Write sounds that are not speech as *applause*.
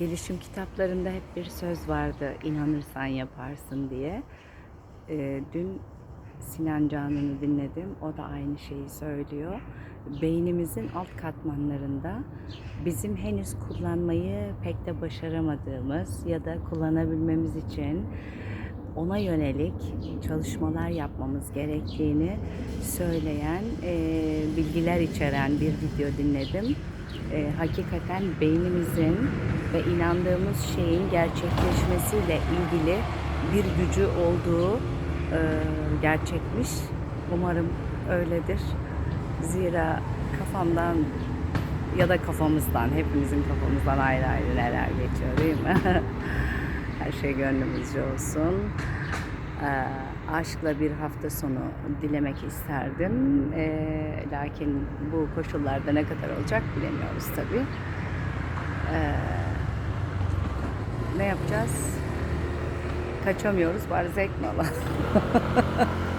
Gelişim kitaplarında hep bir söz vardı, inanırsan yaparsın diye. Ee, dün Sinan Canan'ı dinledim, o da aynı şeyi söylüyor. Beynimizin alt katmanlarında bizim henüz kullanmayı pek de başaramadığımız ya da kullanabilmemiz için ona yönelik çalışmalar yapmamız gerektiğini söyleyen e, bilgiler içeren bir video dinledim. E, hakikaten beynimizin ve inandığımız şeyin gerçekleşmesiyle ilgili bir gücü olduğu e, gerçekmiş. Umarım öyledir. Zira kafamdan ya da kafamızdan, hepimizin kafamızdan ayrı ayrı neler geçiyor değil mi? *laughs* Her şey gönlümüzce olsun. Ee, aşkla bir hafta sonu dilemek isterdim. Ee, lakin bu koşullarda ne kadar olacak bilemiyoruz tabii. Ee, ne yapacağız? Kaçamıyoruz. Bari zevk alalım? *laughs*